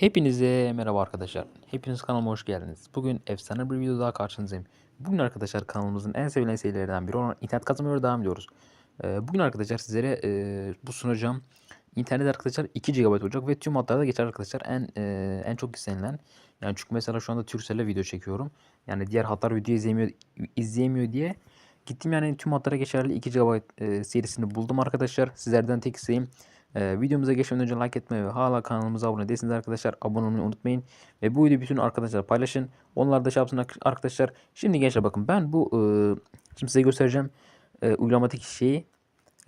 Hepinize merhaba arkadaşlar. Hepiniz kanalıma hoş geldiniz. Bugün efsane bir video daha karşınızdayım. Bugün arkadaşlar kanalımızın en sevilen serilerden biri olan internet kazanmaya devam ediyoruz. Ee, bugün arkadaşlar sizlere e, bu sunacağım internet arkadaşlar 2 GB olacak ve tüm hatlarda geçer arkadaşlar. En e, en çok istenilen yani çünkü mesela şu anda Turkcell'le video çekiyorum. Yani diğer hatlar video izleyemiyor izleyemiyor diye gittim yani tüm hatlara geçerli 2 GB e, serisini buldum arkadaşlar. Sizlerden tek isteğim ee, videomuza geçmeden önce like etmeyi ve hala kanalımıza abone değilseniz arkadaşlar abone olmayı unutmayın. Ve bu videoyu bütün arkadaşlar paylaşın. Onlar da şey arkadaşlar. Şimdi gençler bakın ben bu e, şimdi size göstereceğim e, uygulamadaki şeyi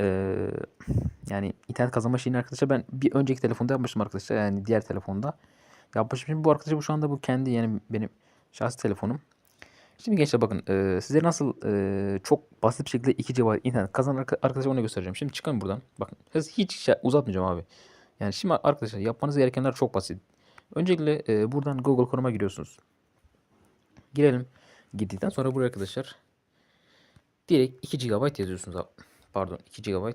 e, yani internet kazanma şeyini arkadaşlar ben bir önceki telefonda yapmıştım arkadaşlar yani diğer telefonda yapmışım. Şimdi bu arkadaşlar bu şu anda bu kendi yani benim şahsi telefonum. Şimdi gençler bakın e, size nasıl e, çok basit bir şekilde 2 GB internet kazanan arkadaşlar onu göstereceğim. Şimdi çıkalım buradan. Bakın hiç şey uzatmayacağım abi. Yani şimdi arkadaşlar yapmanız gerekenler çok basit. Öncelikle e, buradan Google Chrome'a giriyorsunuz. Girelim. Girdikten sonra buraya arkadaşlar direkt 2 GB yazıyorsunuz. Pardon 2 GB.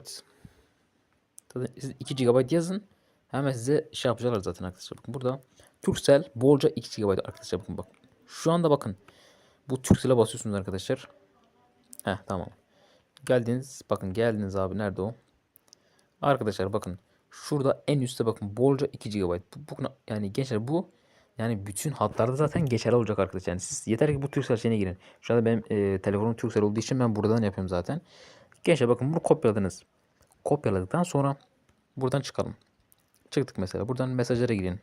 Tabii siz 2 GB yazın. Hemen size şey yapacaklar zaten arkadaşlar. Bakın burada Turkcell bolca 2 GB arkadaşlar bakın bak. Şu anda bakın bu Turkcell'e basıyorsunuz arkadaşlar. Heh tamam. Geldiniz. Bakın geldiniz abi. Nerede o? Arkadaşlar bakın. Şurada en üstte bakın. Bolca 2 GB. Bu, bu, yani gençler bu yani bütün hatlarda zaten geçerli olacak arkadaşlar. Yani siz yeter ki bu Turkcell şeyine girin. Şu anda benim e, telefonum Turkcell olduğu için ben buradan yapıyorum zaten. Gençler bakın bunu kopyaladınız. Kopyaladıktan sonra buradan çıkalım. Çıktık mesela. Buradan mesajlara girin.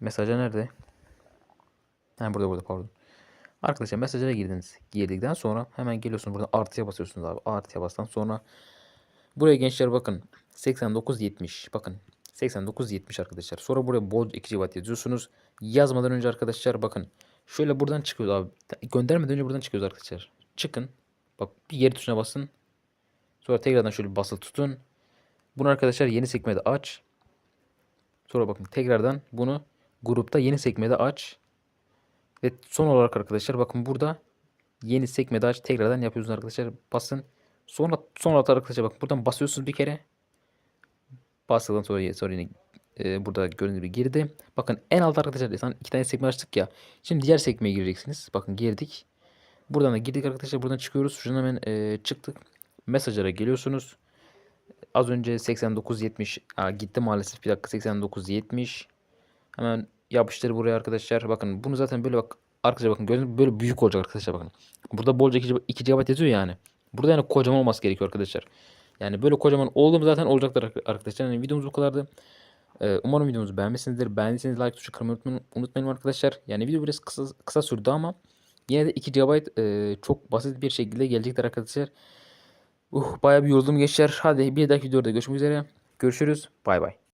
Mesajlar nerede? Ha burada burada pardon. Arkadaşlar mesajlara girdiniz. Girdikten sonra hemen geliyorsunuz burada artıya basıyorsunuz abi. Artıya bastan sonra buraya gençler bakın 8970 bakın 8970 arkadaşlar. Sonra buraya bol 2 GB yazıyorsunuz. Yazmadan önce arkadaşlar bakın şöyle buradan çıkıyoruz abi. Göndermeden önce buradan çıkıyoruz arkadaşlar. Çıkın. Bak bir geri tuşuna basın. Sonra tekrardan şöyle basılı tutun. Bunu arkadaşlar yeni sekmede aç. Sonra bakın tekrardan bunu grupta yeni sekmede aç. Ve son olarak arkadaşlar bakın burada yeni sekmede aç tekrardan yapıyorsunuz arkadaşlar. Basın. Sonra son olarak arkadaşlar bakın buradan basıyorsunuz bir kere. Bastıktan sonra, sonra yine e, burada gibi girdi. Bakın en alt arkadaşlar sana iki tane sekme açtık ya. Şimdi diğer sekmeye gireceksiniz. Bakın girdik. Buradan da girdik arkadaşlar. Buradan çıkıyoruz. Şuradan hemen e, çıktık. Mesajlara geliyorsunuz. Az önce 8970 Aa, gitti maalesef bir dakika 8970 hemen yapıştır buraya arkadaşlar. Bakın bunu zaten böyle bak arkadaşlar bakın gördüğünüz böyle büyük olacak arkadaşlar bakın. Burada bolca 2 GB yazıyor yani. Burada yani kocaman olması gerekiyor arkadaşlar. Yani böyle kocaman olduğum zaten olacaktır arkadaşlar. Yani videomuz bu kadardı. Ee, umarım videomuzu beğenmişsinizdir. Beğendiyseniz like tuşu kırmayı unutmayın, unutmayın arkadaşlar. Yani video biraz kısa, kısa sürdü ama yine de 2 GB e, çok basit bir şekilde gelecektir arkadaşlar. Uh, bayağı bir yoruldum geçer. Hadi bir dahaki videoda görüşmek üzere. Görüşürüz. Bay bay.